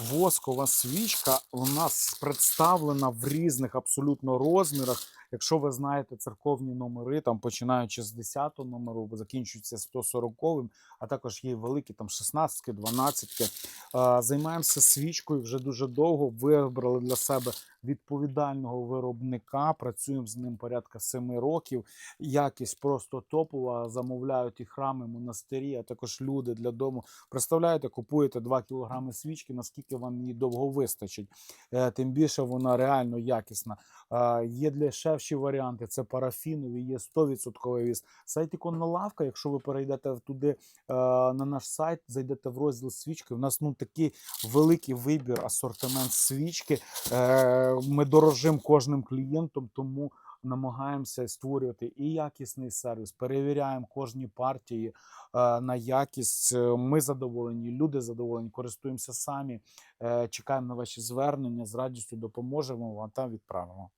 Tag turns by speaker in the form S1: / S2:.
S1: воскова свічка у нас представлена в різних абсолютно розмірах. Якщо ви знаєте церковні номери, там починаючи з 10 номеру, закінчується 140 а також є великі там 16 12 Займаємося свічкою вже дуже довго. Вибрали для себе відповідального виробника. Працюємо з ним порядка 7 років. Якість просто топова. Замовляють і храми, монастирі, а також люди для дому. Представляєте, купуєте 2 кілограми свічки, наскільки вам її довго вистачить. Е, Тим більше вона реально якісна. Е, Є дешевші варіанти, це парафінові, є 100% віз. Сайт Іконна лавка, якщо ви перейдете туди е, на наш сайт, зайдете в розділ свічки. У нас ну такий великий вибір, асортимент свічки. Ми дорожимо кожним клієнтом, тому намагаємося створювати і якісний сервіс, перевіряємо кожні партії е, на якість. Е, Ми задоволені, люди задоволені, користуємося самі. Е, Чекаємо на ваші звернення, з радістю допоможемо вам та відправимо.